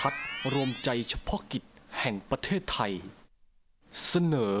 ทัศน์รวมใจเฉพาะกิจแห่งประเทศไทย เสนอ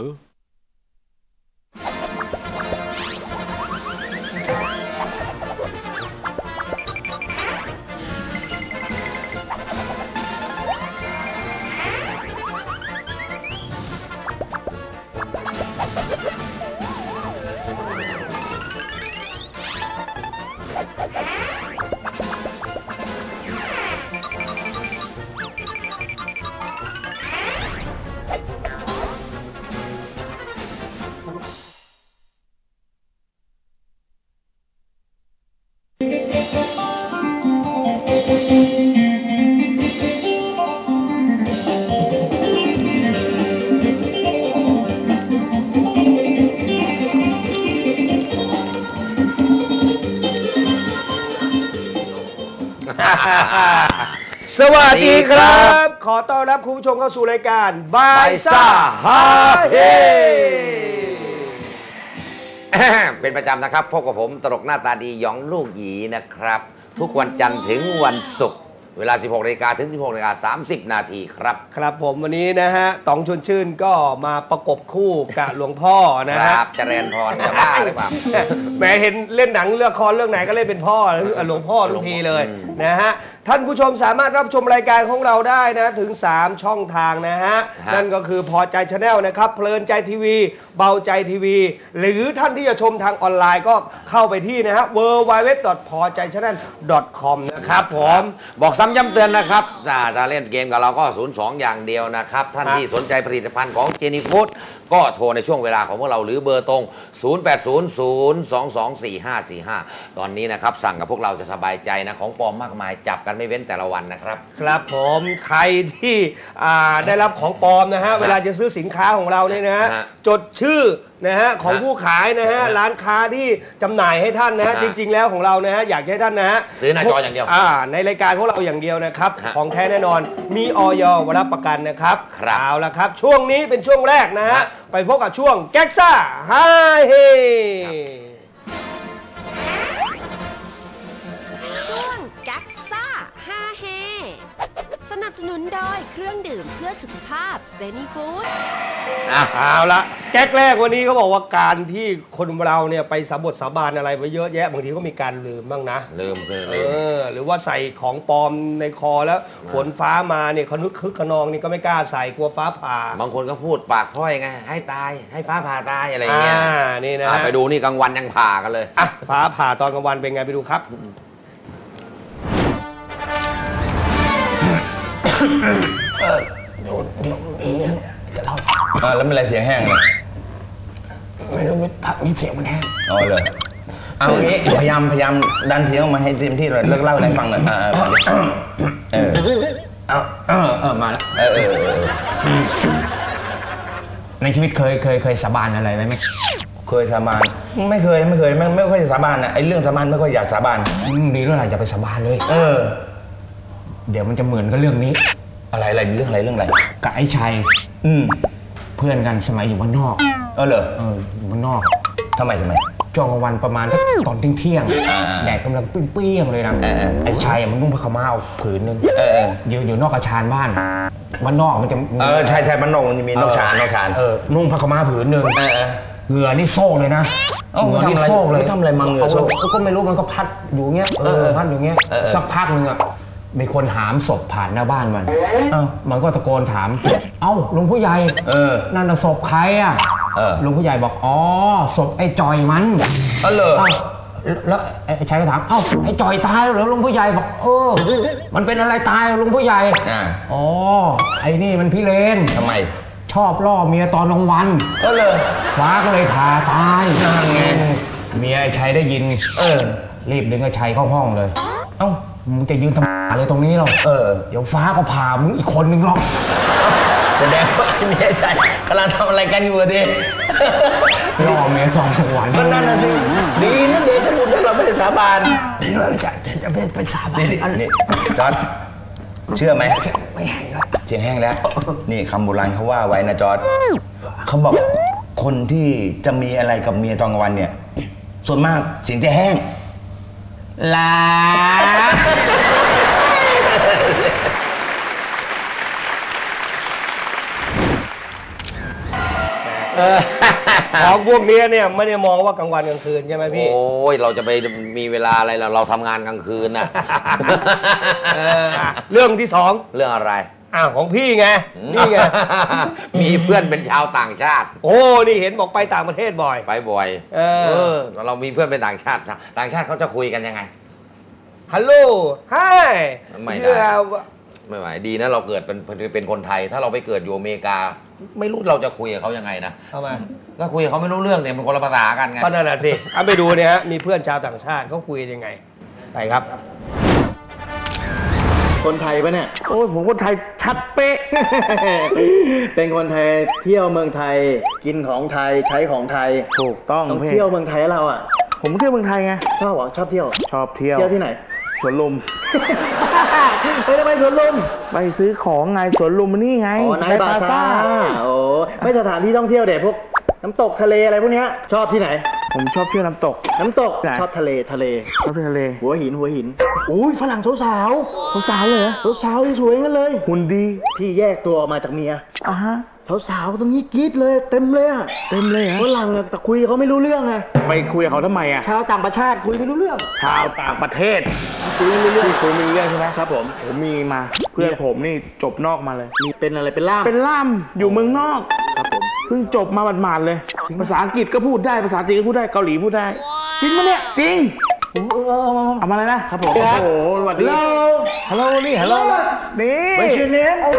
ผู้ชมเข้าสู่รายการบายซ่าฮาเฮเป็นประจำนะครับพบกับผมตลกหน้าตาดีหยองลูกหยีนะครับ ทุกวันจันทร์ถึงวันศุกร์เวลา 16นาฬิกาถึง 16นาฬิกา30 นาทีครับ ครับผมวันนี้นะฮะต๋องชวนชื่นก็มาประกบคู่กับหลวงพ่อนะคฮะรับเจริญพรจะบ้าหรือเปล่า แหมเห็นเล่นหนังเลือกครเรื่องไหนก็เล่นเป็นพ่อหลวงพ่อทุกทีเลยอืมนะฮะ ท่านผู้ชมสามารถรับชมรายการของเราได้นะถึง 3 ช่องทางนะฮะ ฮะ นั่นก็คือพอใจชาแนลนะครับ เพลินใจทีวี เบาใจทีวี หรือท่านที่จะชมทางออนไลน์ก็เข้าไปที่นะฮะ w w w p o j a i c h a n n e l com นะครับผม บอกซ้ำย้ำเตือนนะครับถ้าจะเล่นเกมกับเราก็ 02 อย่างเดียวนะครับ ท่านครับที่สนใจผลิตภัณฑ์ของเจนี่ฟู้ดก็โทรในช่วงเวลาของพวกเราหรือเบอร์ตรง0800224545 ตอนนี้นะครับ สั่งกับพวกเราจะสบายใจนะ ของปลอมมากมายจับกันไม่เว้นแต่ละวันนะครับ ครับผมใครที่อ่าได้รับของปลอมนะฮะเวลาจะซื้อสินค้าของเราเนี่ยนะฮะฮะ จดชื่อ นะฮะของฮะผู้ขายนะฮะฮะร้านค้าที่จำหน่ายให้ท่านนะฮะฮะจริง ๆ แล้วของเรานะฮะอยากให้ท่านนะฮะซื้อหน้าจออย่างเดียวอ่าในรายการของเราอย่างเดียวนะครับฮะของแท้แน่นอนมีออยรับประกันนะครับครับเอาละครับ ช่วงนี้เป็นช่วงแรกนะฮะฮะไปพบกับช่วงแก๊กซ่าไฮเฮช่ สนับสนุนโดยเครื่องดื่มเพื่อสุขภาพเ e นี่ฟู้ด อะเอาละแก๊กแรกวันนี้เขาบอกว่าการที่คนเราเนี่ยไปสาบดสาบานอะไรไว้เยอะแยะบางทีก็มีการลืมบ้างนะ ลืมคือเอลืม อ หรือว่าใส่ของปลอมในคอแล้วฝนฟ้ามาเนี่ยเขานึกคึกขนองนี่ก็ไม่กล้าใส่กลัวฟ้าผ่า บางคนก็พูดปากพร่อยไง ให้ตายให้ฟ้าผ่าตายอะไรอย่างเงี้ยอ่านี่นะอะไปดูนี่กลางวันยังผ่ากันเลย อะฟ้าผ่าตอนกลางวันเป็นไงไปดูครับ เล่าออแล้วมันอะไรเสียงแห้งเลยไม่รู้พักมีเสียงมันแห้งอ๋อเลยเอางี้พยายามพยายามดันเสียงออกมาให้เต็มที่เลยเลิกเล่าอะไรให้ฟังหน่อยอ่าเออเออเออเออมาแล้วเออเออในชีวิตเคยเคยเคยสาบานอะไรไว้ไหมเคยสาบานไม่เคยไม่เคยไม่ไม่ค่อยสาบานนะไอ้เรื่องสาบานไม่ค่อยอยากสาบานมดีเรื่องอะไรจะไปสาบานเลย เออ เดี๋ยวมันจะเหมือนกับเรื่องนี้ อะไรอะไรเรื่องอะไรเรื่องอะไรกับไอ้ชัย อืมเพื่อนกันสมัยอยู่บ้านนอก เออเหรอเอออยู่บ้านนอกทำไมทำไมช่วงกลางวันประมาณสักตอนเที่ยงเที่ยงๆอ่าๆแดดกำลังเปรี้ยงๆเลยนะเออๆไอ้ชัยอะมันนุ่งผ้าขาวม้าเอาผืนหนึ่งเออเอออ ยู่อยู่นอกกระชานบ้านบ้านนอกมันจะเออใช่ใช่มันนงมันจะมีนกชานนกชานเออนุ่งผ้าขาวม้าผืนหนึ่ง เออเออ เหงื่อนี่โซกเลยนะเอ้าเหงื่อนี่มันทำอะไรโซกเลยมันทำอะไรมาเหงื่อโซกาก็ไม่รู้มันก็พัดอยู่เงี้ยเอเออเอออพัดอยู่เงี้ย เออเออสักพักหนึงอะ มีคนหามศพผ่านหน้าบ้านมัน เอ้า มันก็ตะโกนถาม เอ้าลุงผู้ใหญ่เออนั่นน่ะศพใครอะเออลุงผู้ใหญ่บอก อ๋อ ศพไอ้จอยมันเออเหรอเอ้าแล้วไอ้ชายก็ถาม เอ้า ไอ้จอยตายแล้วเหรอลุงผู้ใหญ่บอก เออ มันเป็นอะไรตายลุงผู้ใหญ่ อ่า อ๋อ ไอ้นี่มันพี่เลน ทำไมชอบล่อเมียตอนกลางวัน เออเหรอฟ้าก็เลยผ่าตายนั่นไง เมียไอ้ชัยได้ยิน เออ รีบดึงไอ้ชัยเข้าห้องเลย เอ้า มึงจะยืนทำอะไรตรงนี้หรอเออ เดี๋ยวฟ้าก็ผ่ามึงอีกคนนึงหรอกแสดงว่าไอ้เมียใจกำลังทำอะไรกันอยู่อะดิล่อเมียตอนกลางวันก็นั่นน่ะสิดีนะเดชะบุญที่เราไม่ได้สาบานเราจะจะจะเป็นเป็นสาบานนี่นี่อะไรนี่จอร์ดเชื่อไหมไม่ให้แล้วเสียงแห้งแล้ว นี่คำโบราณเขาว่าไว้นะจอร์ดเขาบอกคนที่จะมีอะไรกับเมียตอนกลางวันเนี่ย ส่วนมากเสียงจะแห้งลา เออของพวกเนี้ยเนี่ยไม่ได้มองว่ากลางวันกลางคืนใช่ไหมพี่ โอ้ยเราจะไปมีเวลาอะไรเราเราทำงานกลางคืนน่ะเอออะเรื่องที่สองเรื่องอะไรอ้าวของพี่ไงนี่ไง มีเพื่อนเป็นชาวต่างชาติ โอ้ นี่เห็นบอกไปต่างประเทศบ่อย ไปบ่อยเออ เรามีเพื่อนเป็นต่างชาติ ต่างชาติเขาจะคุยกันยังไง ฮัลโหลไฮไม่ได้ ไม่ไหวดีนะเราเกิดเป็นเป็นเป็นคนไทย ถ้าเราไปเกิดอยู่อเมริกา ไม่รู้เราจะคุยกับเขายังไงนะทำไมก็คุยกับเขาไม่รู้เรื่องเนี่ยมันคนละภาษากันไงก็นั่นน่ะสิเอาไปดูเนี่ยฮะมีเพื่อนชาวต่างชาติเขาคุยกันยังไงไปครับ คนไทยปะเนี่ย โอ้ยผมคนไทยชัดเป๊ะ เป็นคนไทยเที่ยวเมืองไทย กินของไทยใช้ของไทยถูกต้องต้องพี่ เที่ยวเมืองไทยเราอะ ผมเที่ยวเมืองไทยไงชอบเหรอชอบเที่ยวชอบเที่ยว เที่ยวที่ไหน สวนลุมไปทำไมสวนลุมไปซื้อของไงสวนลุมนี่ไงอ๋อไนไปท์บาซ่าโอ้ไม่สถานที่ท่องเที่ยวเด็พวกน้ำตกทะเลอะไรพวกเนี้ยชอบที่ไหน ผมชอบเที่ยวน้ำตก น้ำตกไหนชอบทะเลทะเลชอบเที่ยวทะเล หัวหินหัวหินอุ้ยฝรั่งสาวสาวสาวๆเลยเหรอสาวสาวๆสวยๆงั้นเลยหุ่นดีพี่แยกตัวออกมาจากเมียอะฮะ สาวๆตรงนี้กรี๊ดเลย เต็มเลยอะเต็มเลยเหรฝอรั่งอะแต่คุยกับเขาไม่รู้เรื่องไงไปคุยกับเขาทำไมอะ ชาวต่างประเทศคุยไม่รู้เรื่อง ชาวต่างประเทศคุยไม่รู้เรื่องที่คุยไมีเรื่องใช่ไหมครับผม ผมมีมา เพื่อนเนี่ยผมนี่จบนอกมาเลย มีเป็นอะไรเป็นล่ามเป็นล่ามอยู่เมืองนอกครับผมเพิ่งจบมาหมาดๆเลย ภาษาอังกฤษก็พูดได้ภาษาจีนก็พูดได้เกาหลีพูดได้ จริงปะเนี่ยจริงเอามาเลยนะครับผมโอ้โหสวัสดีฮัลโหลนี่ฮัลโหลนี่ What's your name Okay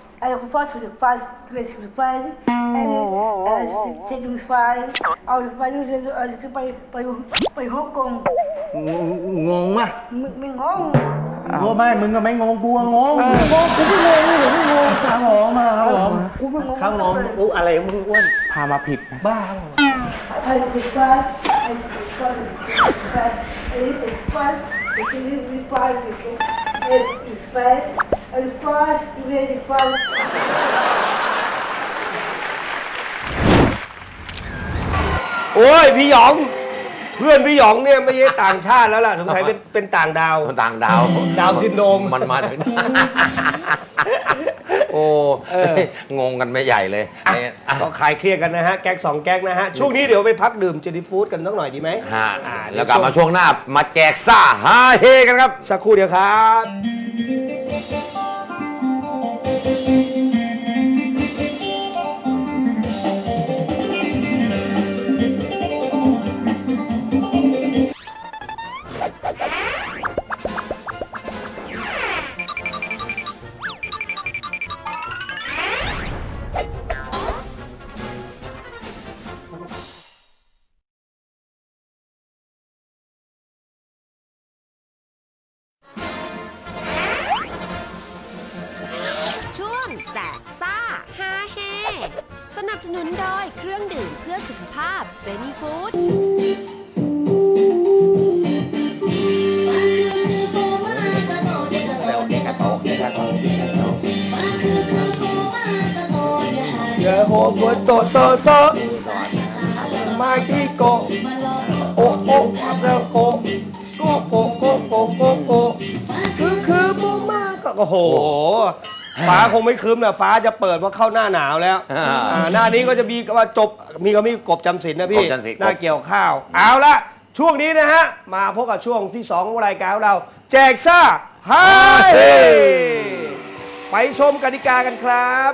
with the fast, grace with fast, and uh, take with fast. I will fast with the uh, ไปไปไปฮ่องกงงงมะมึงไม่งงงงไหมมึงก็ไม่งงกูก็งงเอองงกูไม่งงเลยไม่งงครับผมมาครับผมกูไม่งงครับผมอู้อะไรของมึงอ้วนพามาผิดนะบ้า I will fast. I will fast. Fast. It is fast. It is fast. It is fast. I will fast. Very fast. โอ้ยพี่หยอง เพื่อนพี่หยองเนี่ยไม่ใช่ต่างชาติแล้วล่ะสงสัยเป็นเป็นต่างดาวต่างดาวดาวซินโดรมมันมาถึงโอ้เออ งงกันไม่ใหญ่เลยอะเอ้ยอะก็คลายเครียดกันนะฮะ แก๊กสองแก๊กนะฮะ ช่วงนี้เดี๋ยวไปพักดื่มเจนี่ฟู้ดกันสักหน่อยดีไหมฮะอ่าแล้วกลับมาช่วงหน้ามาแจกซ่าฮาเฮกันครับ สักครู่เดียวครับ โตโตโตมาที่โกโอโออับแล้วโกโกโกโกโกโกโกคือคือโมมาก็โอ้โหฟ้าคงไม่คืมนะฟ้าจะเปิดเพราะเข้าหน้าหนาวแล้วอ่าอ่าหน้านี้ก็จะมีว่าจบมีก็มีกบจำศีลนะพี่กบจำศีลหน้าเกี่ยวข้าว เอาละช่วงนี้นะฮะ มาพบกับช่วงที่สองของรายการของเรา แจกซ่าฮาเฮไปชมกติกากันครับ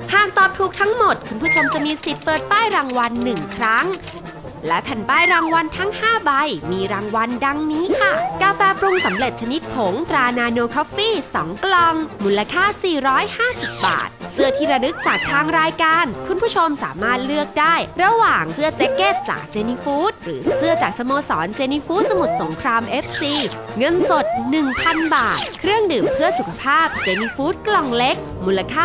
หากตอบถูกทั้งหมด คุณผู้ชมจะมีสิทธิ์เปิดป้ายรางวัลหนึ่งครั้ง และแผ่นป้ายรางวัลทั้ง 5 ใบ มีรางวัลดังนี้ค่ะ กาแฟปรุงสำเร็จชนิดผงตรานาโนคอฟฟี่ 2 กล่อง มูลค่า 450 บาท เสื้อที่ระลึกจากทางรายการ คุณผู้ชมสามารถเลือกได้ ระหว่างเสื้อแจ็คเก็ตจากเจนี่ฟู้ดหรือเสื้อจากสโมสรเจนี่ฟู้ดสมุทรสงคราม FC เงินสด 1,000 บาท เครื่องดื่มเพื่อสุขภาพเจนี่ฟู้ดกล่องเล็ก มูลค่า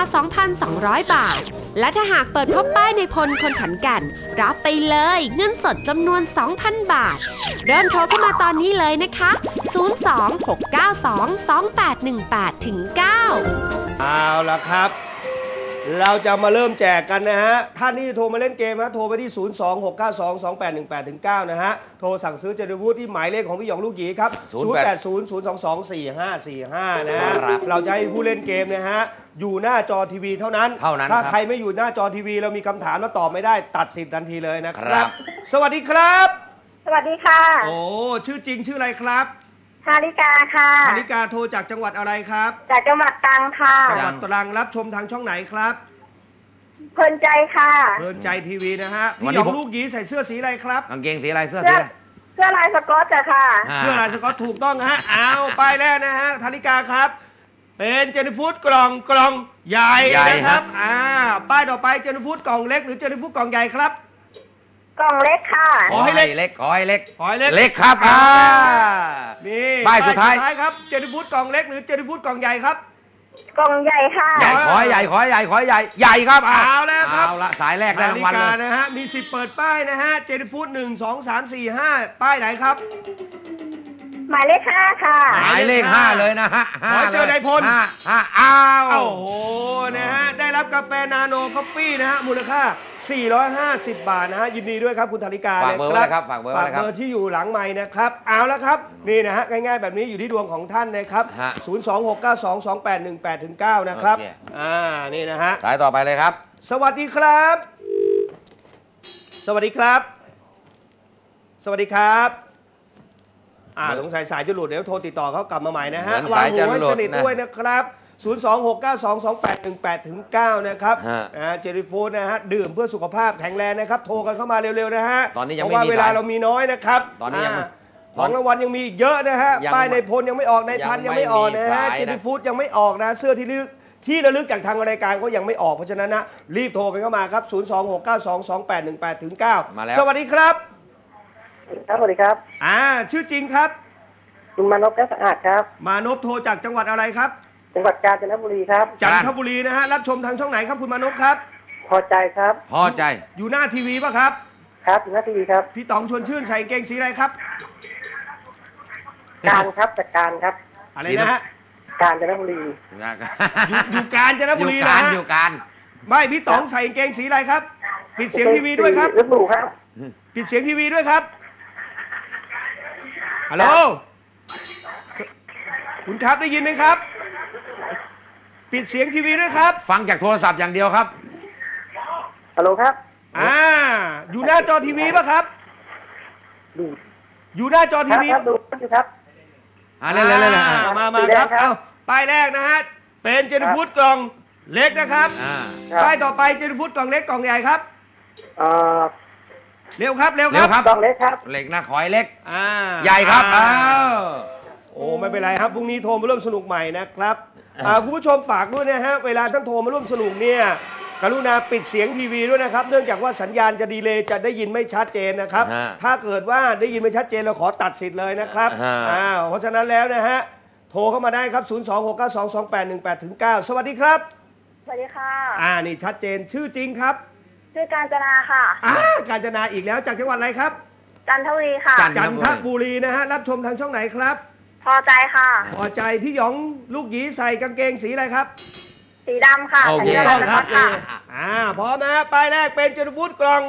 2,200 บาท และถ้าหากเปิดพบป้ายในพลคนขันแกัน รับไปเลยเงินสดจำนวน 2,000 บาท เริ่มโทรเข้ามาตอนนี้เลยนะคะ 026922818ถึง9เอาละครับ เราจะมาเริ่มแจกกันนะฮะ ท่านที่โทรมาเล่นเกมนะโทรไปที่ 0 2 6 9 2 2 8 1 8ถึง9นะฮะ โทรสั่งซื้อเจนวูดที่หมายเลขของพี่หยองลูกหยีครับ 0 8 0 0 2 2 4 5 4 5 นะฮะครับเราจะให้ผู้เล่นเกมนะฮะ อยู่หน้าจอทีวีเท่านั้น เท่านั้นถ้าครับใครไม่อยู่หน้าจอทีวีเรามีคำถามแล้วตอบไม่ได้ตัดสิทธิ์ทันทีเลยนะคครัรับบสวัสดีครับ สวัสดีค่ะ โอ้ ชื่อจริงชื่ออะไรครับ ฮาริกาค่ะธนิกาโทรจากจังหวัดอะไรครับ จากจังหวัดตรังค่ะจังหวัดตรังรับชมทางช่องไหนครับเพลินใจค่ะเพลินใจทีวีนะฮะวันพี่หนี้ยองผม ลูกหยีใส่เสื้อสีอะไรครับ กางเกงสีอะไรเสื้อเสื้สีออะไร เสื้อลายสก๊อตอะค่ะอ่าเสื้อลายสก๊อตถูกต้องฮะเอาป้ายแรกนะฮะธนิกาครับ เป็นเจนฟูดกล่องกล่องใหญ่ใหญ่นะคครัรับ บอ่าป้ายต่อไปเจนฟูดกล่องเล็กหรือเจนฟูดกล่องใหญ่ครับ กล่องเล็กค่ะ ขอให้เล็กเล็กขอให้เล็กขอให้เล็ก เล็กครับอ่านี่ป้ายสุดท้าย ครับ เจนฟูดกล่องเล็กหรือเจนฟูดกล่องใหญ่ครับ กล่องใหญ่ค่ะ ใหญ่ขอให้ใหญ่ขอให้ใหญ่ขอให้ใหญ่ใหญ่ครับเอาแล้วครับ เอาละสายแรกได้รางวัลธนิเลกายนะฮะ มีสิบเปิดป้ายนะฮะ เจนฟูดหนึ่งสองสามสี่ห้าป้ายไหนครับ หมายเลขห้าค่ะ หมายเลขห้าเลยนะฮะห้าขอเชิญลยนายพล ห้าห้าอ้าวโอ้โห นะฮะ ได้รับกาแฟนาโนคอฟฟี่นะฮะ มูลค่า 450 บาทนะฮะยินดีด้วยครับคุณธนิกาฝากเบอร์ไว้นะครับฝากเบอร์ไว้ฝากนะครับเบอร์ที่อยู่หลังไม้นะครับเอาละครับนี่นะฮะง่ายๆแบบนี้อยู่ที่ดวงของท่านนะครับ ฮะ 026922818ถึง9นะครับโอเค อ่านี่นะฮะ สายต่อไปเลยครับ สวัสดีครับ สวัสดีครับ สวัสดีครับอ่าเหมืสอนงสัยสายจะหลุดเดี๋ยวโทรติดต่อเขากลับมาใหม่นะฮะเหมือนวางสายหูจะให้หลุสดนิทนะ ด้วยนะครับ 026922818ถึง9นะครับฮะอ่าเจริฟูดนะฮะดื่มเพื่อสุขภาพแข็งแรงนะครับ โทรกันเข้ามาเร็วๆนะฮะตอนนี้ยังเพไม่ราะว่ามีเวลาสายเรามีน้อยนะครับตอนนี้ยังาของรางวัลยังมีอีกเยอะนะฮะยังป้ายในพลยังไม่ออกในพันยัยังงไม่ไม่ออกนะฮะมีสายเจนะริฟูดยังไม่ออกนะเสื้อที่ลึกที่ระลึกจากทางรายการก็ยังไม่ออกเพราะฉะนั้นนะรีบโทรกันเข้ามาครับ026922818ถึง9มาแล้ว สวัสดีครับครับสวัสดีครับ อ่าชื่อจริงครับ คุณมานพแก้วสะอาดครับ มานพโทรจากจังหวัดอะไรครับ จังหวัดกาญจนบุรีครับ จันทบุรีนะฮะ รับชมทางช่องไหนครับคุณมานพครับ พอใจครับ พอใจ อยู่หน้าทีวีป่ะครับ ครับหน้าทีวีครับ พี่ต๋องชวนชื่นใส่กางเกงสีอะไรครับ การครับจัดการครับ อะไรนะฮะ กาญจนบุรี อยู่อยู่กาญจนบุรีอยู่นะการฮะ อยู่การไม่พี่ต๋องใส่กางเกงสีอะไรครับ ปิดเสียงทีวีด้วยครับฤดูครับ ปิดเสียงทีวีด้วยครับ ฮัลโหล คุณครับได้ยินไหมครับ ปิดเสียงทีวีด้วยครับ ฟังจากโทรศัพท์อย่างเดียวครับ ฮัลโหลครับ อ่า อยู่หน้าจอทีวีป่ะครับ ดูอยู่หน้าจอคทีรับวีครับดูอยู่ครับ อ่าเร็วๆเร็วๆเร็วๆอ่าอ่ามามาสีแดคงรับครับ เอาป้ายแรกนะฮะ เป็นเจนฟูดกล่องเล็กนะครับอ่าครับป้ายต่อไปเจนฟูดกล่องเล็กกล่องใหญ่ครับ เอ่อเร็วครับ เร็วคเร็รัวบครับกล่องเล็กครับเล็กนะขอให้เล็ก อ่าใหญ่ครับอ่าอ้าว โอ้ไม่เป็นไรครับพรุ่งนี้โทรมาร่วมสนุกใหม่นะครับอ่าคุณผู้ชมฝากด้วยนะฮะเวลาท่านโทรมาร่วมสนุกเนี่ยกรุณาปิดเสียงทีวีด้วยนะครับ เนื่องจากว่าสัญญาณจะดีเลย์จะได้ยินไม่ชัดเจนนะครับ ฮะถ้าเกิดว่าได้ยินไม่ชัดเจนเราขอตัดสิทธิ์เลยนะครับฮะอ้าวเพราะฉะนั้นแล้วนะฮะโทรเข้ามาได้ครับ 0 2 6 9 2 2 8 1 8ถึง9สวัสดีครับสวัสดีค่ะ อ่านี่ชัดเจนชื่อจริงครับชื่อการจนาค่ะ อ่าการจนาอีกแล้วจากจังหวัดอะไรครับ จันทบุรีค่ะ จันจันทบุรีนะฮะรับชมทางช่องไหนครับ พอใจค่ะ พอใจพี่หยองลูกหยีใส่กางเกงสีอะไรครับสีดำค่ะโอเคสีต้อดำงครับค่ะ อ่าพร้อมนะฮะป้ายแรกเป็นเจนฟูดกล่อง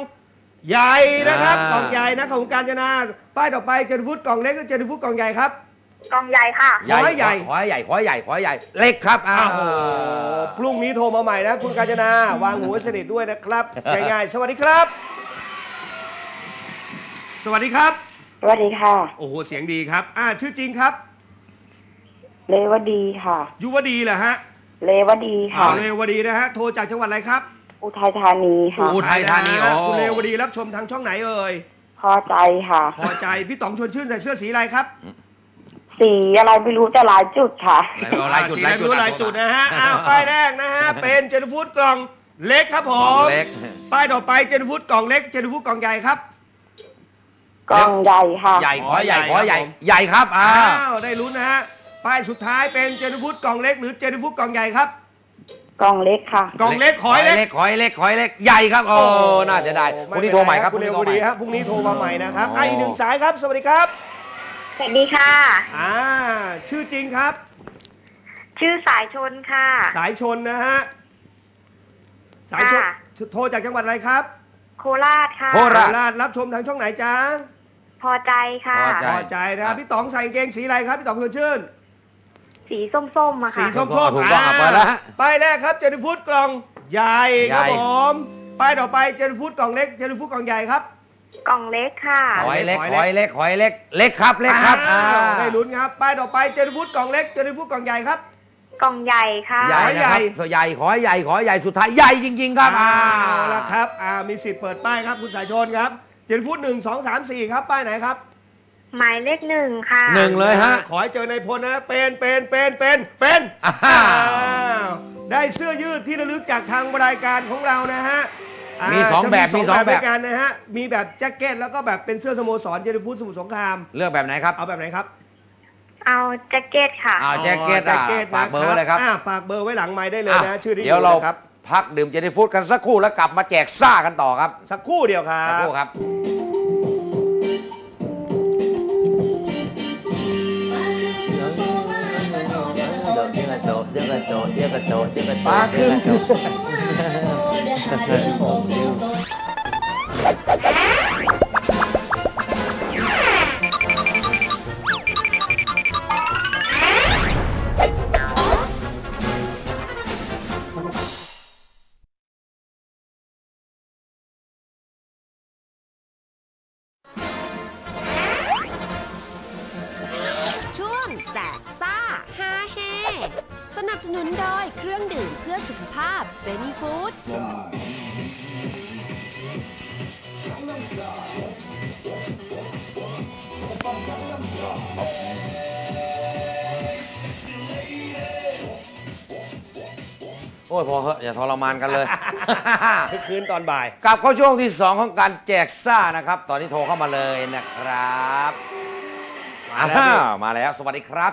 ใหญ่นะครับอ่ากล่องใหญ่นะของการจนาป้ายต่อไปเจนฟูดกล่องเล็กหรือเจนฟูดกล่องใหญ่ครับ กล่องใหญ่ค่ะ ขอให้ใหญ่ ขอให้ใหญ่ขอให้ใหญ่ขอให้ใหญ่ เล็กครับอ้าอ้าววโอ้โหพรุ่งนี้โทรมาใหม่นะ คุณกาญจนาวางหูให้สนิทด้วยนะครับง่ายๆสวัสดีครับ สวัสดีครับ สวัสดีค่ะ โอ้โหเสียงดีครับ อ่าชื่อจริงครับ เลวดีค่ะ ยุวดีเหรอฮะเลวดีค่ะ อ่าเรวดีนะฮะ โทรจากจังหวัดอะไรครับอุทัยธานีค่ะ อุทัยธานีะฮะโอ้คุณเรวดีรับชมทางช่องไหนเอ่ย พอใจค่ะ พอใจ พี่ต๋องชวนชื่นใส่เสื้อสีอะไรครับสีอะไรไม่รู้แต่หลายจุดค่ะหลายจุดสีหลายอะไรจุดรู้หลายจุดนะฮะ อ้าว ป้ายแรกนะฮะ เป็นเจนฟูดกล่องเล็กครับผกล่อม งเล็ก ป้ายต่อไปเจนฟูดกล่องเล็ก เจนฟูดกล่องใหญ่ครับ กล่องใหญ่ค่ะ ใหญ่ขอใหญ่อ๋อขอใหญ่ใหญ่ ใหญ่ครับ อ่า อ้าว ได้ลุ้นนะฮะ ป้ายสุดท้ายเป็นเจนฟูดกล่องเล็กหรือเจนฟูดกล่องใหญ่ครับ กล่องเล็กค่ะ กล่องเล็กขอให้เล็กขอยเล็กขอยเล็กใหญ่ครับโอ้น่าจะได้พรุ่งนี้โทรใหม่ครับคุณเร็วพรุ่งดีนี้โทรใหม่ครับพรุ่งนี้โทรมาใหม่นะครับอ๋อไอะอีกหนึ่งสายครับ สวัสดีครับสวัสดีค่ะอ่าชื่อจริงครับ ชื่อสายชนค่ะ สายชนนะฮะสายชนค่ะโทรจากจังหวัดอะไรครับ โคราชค่ะโคราชโคราชรับชมทางช่องไหนจ๊ะพอใจค่ะพอใจพอใจนะครับพี่ต๋องใส่กางเกงสีอะไรครับพี่ต๋องชวนชื่น สีส้มๆอะสีค่ะ ส้มถูกๆต้องอะเปิดแล้วฮะป้ายแรกครับเจนฟูดกล่องใหญ่ครับใหญ่ ผมป้ายต่อไปเจนฟูดกล่องเล็กเจนฟูดกล่องใหญ่ครับ กล่องเล็กค่ะขอยเล็กขขออยยเล็เล็กกขอยเล็กเล็กครับเล็กครับอ้าวอ่าได้ลุ้นครับป้ายต่อไปเจนฟูดกล่องเล็กเจนฟูดกล่องใหญ่ครับ กล่องใหญ่ค่ะ ใหญ่ขอใหญ่นะครับใหญ่ขอให้ใหญ่ขอให้ใหญ่สุดท้ายใหญ่จริง ๆ ครับเอาอ่าละครับอ่ามีสิทธิ์เปิดป้ายครับคุณสายชนครับ เจนฟูดหนึ่งสองสามสี่ครับป้ายไหนครับ หมายเลขหนึ่งค่ะ หนึ่งเลยฮะ ขอให้เจอในพลนะ เป็นเป็นเป็นเป็นเป็นอ้าวอ้าว ได้เสื้อยืดที่ระลึกจากทางรายการของเรานะฮะามีสองแบบจะมีสองแบบ ด้วยกันนะฮะ มีแบบแจ็คเก็ตแล้วก็แบบเป็นเสื้อสโมสรเจนฟูดสมุทรสงคราม เลือกแบบไหนครับ เอาแบบไหนครับเอาแจ็คเก็ตค่ะ อ่าแจ็คเก็ตแจ็คเก็ตฝากเบอร์ไว้เลยครับ อ่าฝากเบอร์ไว้หลังไม้ได้เลยนะอะชื่อที่เดี๋ยวเราครับ พักดื่มเจนี่ฟูดกันสักครู่แล้วกลับมาแจกซ่ากันต่อครับสักครู่เดียวครัสักคบ รู่ครับ ปลา อ้ยพอเหอะอย่าทรมานกันเลย ทุกคืนตอนบ่าย กลับเข้าช่วงที่สองของการแจกซ่านะครับ ตอนนี้โทรเข้ามาเลยนะครับมาแล้วพี่อ่ามาแล้ว สวัสดีครับ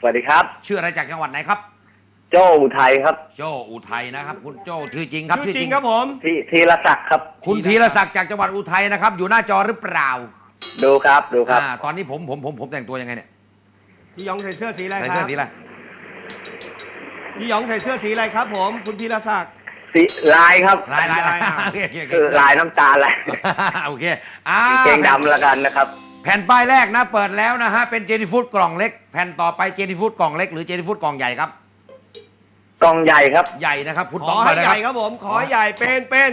สวัสดีครับ ชื่ออะไรจากจังหวัดไหนครับ โจ้อุทัยครับ โจอุทัยนะครับ คุณโจชื่อจริงครับชื่อจริงครับผมทีทีละศักดิ์ครับ คุณพีรศักดิ์จากจังหวัดอุทัยนะครับ อยู่หน้าจอหรือเปล่า ดูครับดูครับอ่าตอนนี้ผมผมผมผมแต่งตัวยังไงเนี่ยพี่หยองใส่เสื้อสีอะไรใส่คเสื้รัอบสีอะไร พี่หยองใส่เสื้อสีอะไรครับ ผม คุณพีรศักดิ์ สีลายครับลายลายลายลายโอเคโอเคโอเคคือลายน้ำตาลลายโอเคอ่า เกงดำละกันนะครับ แผ่นป้ายแรกนะเปิดแล้วนะฮะเป็นเจนี่ฟูดกล่องเล็ก แผ่นต่อไปเจนี่ฟูดกล่องเล็กหรือเจนี่ฟูดกล่องใหญ่ครับ กล่องใหญ่ครับ ใหญ่นะครับคุณขต้อองให้มาเลยใหคญ่รับครับผม ขอให้ใหญ่เป็นเป็น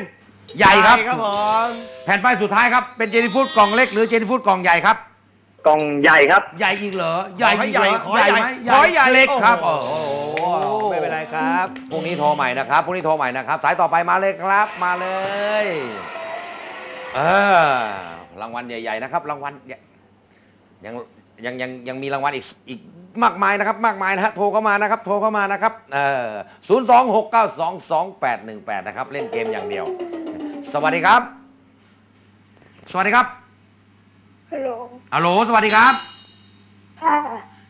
ใหญ่ครับ ครับผม แผ่นป้ายสุดท้ายครับเป็นเจนี่ฟูดกล่องเล็กหรือเจนี่ฟูดกล่องใหญ่ครับ กล่องใหญ่ครับ ใหญ่อีกเหรอขอให้ใหญ่อีกขเรอให้ใหญ่ไหมขอให้ใหญ่เล็กครับโอ้โอ้โหโหไม่เป็ นไรครับพรุ่งนี้โทรใหม่นะครับพรุ่งนี้โทรใหม่นะครับ สายต่อไปมาเลยครับ มาเลยเออรางวัลใหญ่ ๆ นะครับ รางวัลยังยังยังยังมีรางวัลอีกอีกมากมายนะครับ มากมายนะฮะโทรเข้ามานะครับ โทรเข้ามานะครับเออศูนย์สองหกเก้าสองสองแปดหนึ่งแปดนะครับ เล่นเกมอย่างเดียว สวัสดีครับ สวัสดีครับฮัลโหลฮัลโหลสวัสดีครับ ค่ะ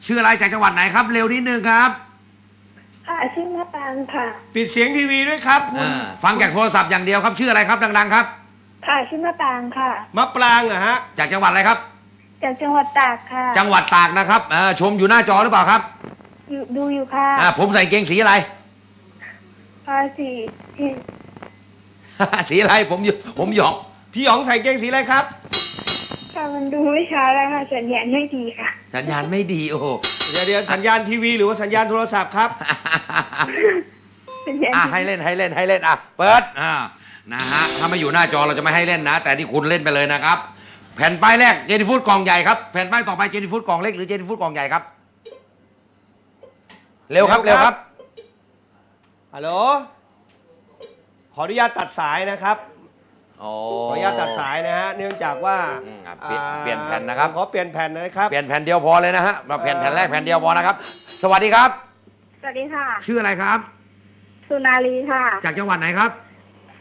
ชื่ออะไรจากจังหวัดไหนครับ เร็วนิดนึงครับ ค่ะชื่อมะปางค่ะ ปิดเสียงทีวีด้วยครับคุณอ่าฟังจากโทรศัพท์อย่างเดียวครับชื่ออะไรครับดังๆครับ ค่ะชื่อมะปางค่ะ มะปรางเหรอะฮะ จากจังหวัดอะไรครับ จากจังหวัดตากค่ะจังหวัดตากนะครับเอ่อชมอยู่หน้าจอหรือเปล่าครับอยู่ดูอยู่ค่ะอ่าผมใส่เกงสีอะไรภาษีที่สีอะไรผมอยู่ผมหยอกพี่หยองใส่เกงสีอะไรครับ ค่ะมันดูไม่ชัดแล้วค่ะสัญญาณไม่ดีค่ะ สัญญาณไม่ดีโอ้โหเดี๋ยวเดี๋ยวสัญญาณทีวีหรือว่าสัญญาณโทรศัพท์ครับสัญญาณ อะให้เล่นให้เล่นให้เล่นอะเปิดอ่านะฮะถ้าไม่อยู่หน้าจอเราจะไม่ให้เล่นนะ แต่ที่คุณเล่นไปเลยนะครับ แผ่นป้ายแรกเจนี่ฟูดกล่องใหญ่ครับแผ่นป้ายต่อไปเจนี่ฟูดกล่องเล็กหรือเจนี่ฟูดกล่องใหญ่ครับเร็วครับเร็เร็ววคครัรับบฮัลโหลขออนุญาตตัดสายนะครับโอ้ขออนุญาตตัดสายนะฮะเนื่องจากว่าอืมอะเปลี่ยนอ่าเปลี่ยนแผ่นนะครับขอเปลี่ยนแผ่นนะครับเปลี่ยนแผ่นเดียวพอเลยนะฮะเราเปลี่ยนแผ่นแรกแผ่นเดียวพอนะครับ สวัสดีครับ สวัสดีค่ะ ชื่ออะไรครับ สุนารีค่ะ จากจังหวัดไหนครับ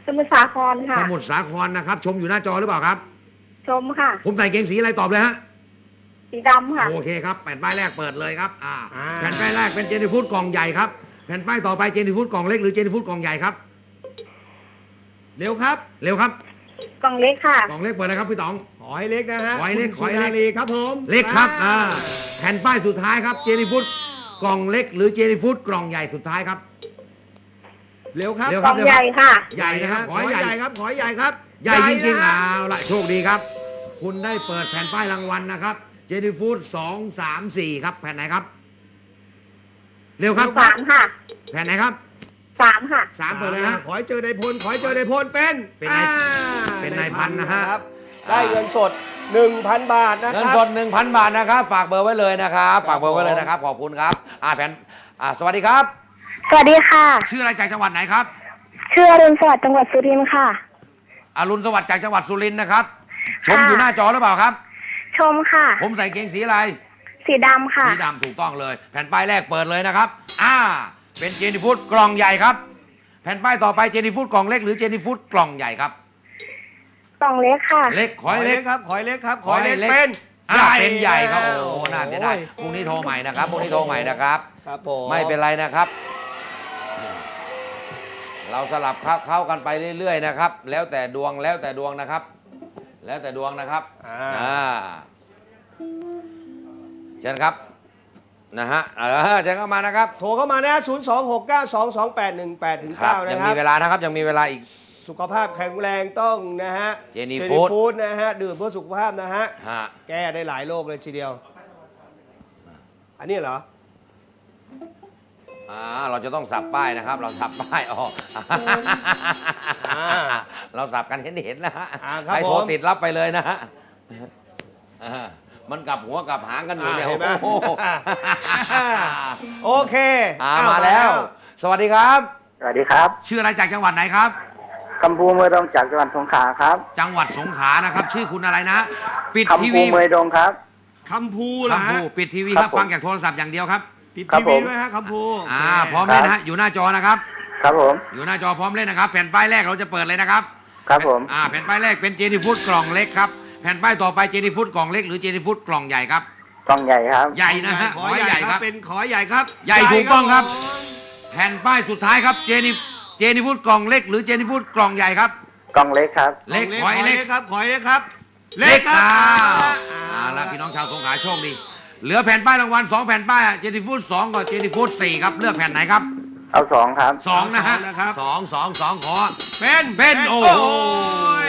สมุทรสาครค่ะ สมุทรสาครนะครับ ชมอยู่หน้าจอหรือเปล่าครับ ชมค่ะ ผมใส่เกงสีอะไรตอบเลยฮะ สีดำค่ะ โอเคครับแผ่นป้ายแรกเปิดเลยครับ อ่า อ่า แผ่นป้ายแรกเป็นเจนี่ฟูดกล่องใหญ่ครับ แผ่นป้ายต่อไปเจนี่ฟูดกล่องเล็กหรือเจนี่ฟูดกล่องใหญ่ครับ เร็วครับ เร็วครับ กล่องเล็กค่ะ กล่องเล็กเปิดเลยครับพี่ต๋อง ขอให้เล็กนะฮะขอให้เล็กคุณขอให้เล็กสุนารีครับผมเล็กครับ อ่า แผ่นป้ายสุดท้ายครับ เจนี่ฟูด กล่องเล็กหรือเจนี่ฟูดกล่องใหญ่สุดท้ายครับ เร็วครับเร็วกคล่รัอบงใหญ่ค่ะ ใหญ่นะครับขอให้ใหญ่ครับ ขอให้ใหญ่ครับใหญ่จริงๆนะเอาละโชคดีครับ คุณได้เปิดแผ่นป้ายรางวัลนะครับ เจนี่ฟูดสองสามสี่ครับ แผ่นไหนครับ เร็วครับ สามค่ะ แผ่นไหนครับสามค่ะ สามเปิดเลยฮะ ขอให้เจอในพล ขอให้เจอในพลเป็นเป็นนายอ่เป็นนายพันนะฮะครับได้เงินสด 1,000 บาทนะเงิคนรับ สดหนึ่งพันบาทนะครับ ฝากเบอร์ไว้เลยนะครับ ฝากเบอร์ไว้เลยนะครับ ขอบคุณครับ อ่าแผ่นอ่าสวัสดีครับ สวัสดีค่ะ ชื่ออะไรจากจังหวัดไหนครับ ชื่ออรุณสวัสดิ์จังหวัดสุรินทร์ค่ะ อรุณสวัสดิ์จากจังหวัดสุรินทร์นะครับ ชมค่ะ อยู่หน้าจอหรือเปล่าครับ ชมค่ะ ผมใส่เกงสีอะไร สีดำค่ะ สีดำถูกต้องเลย แผ่นป้ายแรกเปิดเลยนะครับ อ่า เป็นเจนี่ฟูดกล่องใหญ่ครับ แผ่นป้ายต่อไปเจนี่ฟูดกล่องเล็กหรือเจนี่ฟูดกล่องใหญ่ครับ กล่องเล็กค่ะ เล็กขขออให้ให้เล็เล็กกครับ ขอให้เล็กครับขขออให้ให้เล็กเล็กเป็น อ่าเป็นใหญ่ครับแล้วโอ้โหน่าเสียดายพรุ่งนี้โทรใหม่นะครับพรุ่งนี้โทรใหม่นะครับ ครับผมไม่เป็นไรนะครับ เราสลับเข้าเข้ากันไปเรื่อย ๆ นะครับ แล้วแต่ดวงแล้วแต่ดวงนะครับ แล้วแต่ดวงนะครับอ่าอ่าเชิญครับนะฮะเออเชิญเข้ามานะครับโทรเข้ามานะ 0 2 6 9 2 2 8 1 8ถึงครับ9นะยังครัมีบ เวลานะครับยังมีเวลาอีก สุขภาพแข็งแรงต้องนะฮะเจนี่จฟู้ดฟู้ดนะฮะ ดื่มเพื่อสุขภาพนะฮะ ฮะแก้ได้หลายโรคเลยทีเดียว อันนี้เหรอ อ่าเราจะต้องสับป้ายนะครับ เราสับป้ายออกอ่าเราสับกันเห็นเห็นๆนะฮะอ่าครับใครโทรผมติดรับไปเลยนะฮะอ่ามันกลับหัวกลับหางกันอยู่เนี่ยอ่าเห็นไหม โอ้โหโอเคอ่าอ้มาแล้ว สวัสดีครับ สวัสดีครับ ชื่ออะไรจากจังหวัดไหนครับ คำพูเมยดงจากจังหวัดสงขลาครับจังหวัดสงขลานะครับ ชื่อคุณอะไรนะ ปิดทีคำพูวีเมยดงครับ คำพูเหรอคำฮะพูปิดทีวีคครัรับบผมฟังจากโทรศัพท์อย่างเดียวครับปิดครับทีผวีม ด้วยฮะคำพูอ่าโเคพร้อมเลยนะฮะอยู่หน้าจอนะครับ ครับผม อยู่หน้าจอพร้อมเล่นนะครับ แผ่นป้ายแรกเราจะเปิดเลยนะครับครับผม อ่าแผ่นป้ายแรกเป็นเจนี่ฟูดกล่องเล็กครับ แผ่นป้ายต่อไปเจนี่ฟูดกล่องเล็กหรือเจนี่ฟูดกล่องใหญ่ครับ กล่องใหญ่ครับ ใหญ่นะฮะขขออให้ใหใหญ่ญ่คครัรับ บเป็นขอใหญ่ครับ ใหญ่ถูกต้องครับผมแผ่นป้ายสุดท้ายครับเจนี่ เจนี่ฟูดกล่องเล็ก หรือเจนี่ฟูดกล่องใหญ่ครับ กล่องเล็กครับ เล็กขขออให้ให้เล็เล็กกครับขอให้เล็กครับเล็กคครัรับบเอาละพี่น้องชาวสงขลาโชคดี เหลือแผ่นป้ายรางวัลสองแผ่นป้ายอะเจนี่ฟูดสองกับเจนี่ฟูดสี่ครับ เลือกแผ่นไหนครับ เอาสองครับ สองนะฮะสองนะครับสองสองสองขอ เป็นเป็นโอ้โห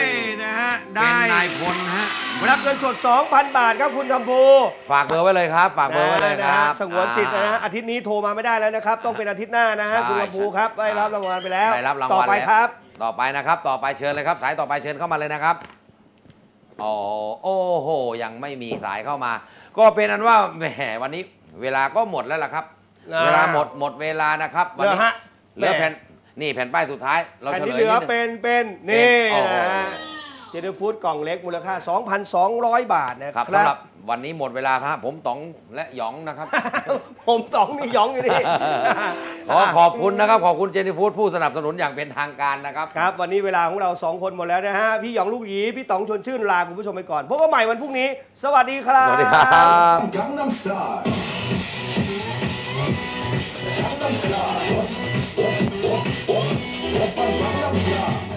ยนะฮะเป็ได้นนายพลนะฮะรับเงินสด 2,000 บาทครับคุณคำพูฝากเบอร์ไว้เลยครับ ฝากเบอร์ไว้เลยคนะรัฮะบสงวนสิทธิ์นะฮะอาอ่าทิตย์นี้โทรมาไม่ได้แล้วนะครับ ต้องเป็นอาทิตย์หน้านะฮะใช่คุณคำพูครับได้รับรางวัลไปแล้วได้รับรางวัลต่อไปแล้วครับ ต่อไปนะครับ ต่อไปเชิญเลยครับ สายต่อไปเชิญเข้ามาเลยนะครับอ๋อโอ้โหยังไม่มีสายเข้ามา ก็เป็นอันว่าแหมวันนี้ เวลาก็หมดแล้วล่ะครับ อ่าเวลาหมดหมดเวลานะครับวันี้เหลือฮะเหลือแหม่แผ่นนี่แผ่นป้ายสุดท้าย เราแผ่นเฉลที่ยเหลือนิดนึง เป็นเป็นนี่โอ้โหนะฮะเจนฟูดกล่องเล็กมูลค่า 2,200 บาทนะคครัรับบสำหรับวันนี้หมดเวลาครับผมต๋องและหยองนะครับ ผมต๋องนี่หยองอยู่นี่ ขอขอบคุณนะครับ ขอบคุณเจนี่ฟูดผู้สนับสนุนอย่างเป็นทางการนะครับ ครับ วันนี้เวลาของเราสองคนหมดแล้วนะฮะ พี่หยองลูกหยี พี่ต๋องชวนชื่นลาคุณผู้ชมไปก่อนพบกันใหม่วันพรุ่งนี้ สวัสดีครับ สวัสดีครับ Gangnam Style. Style.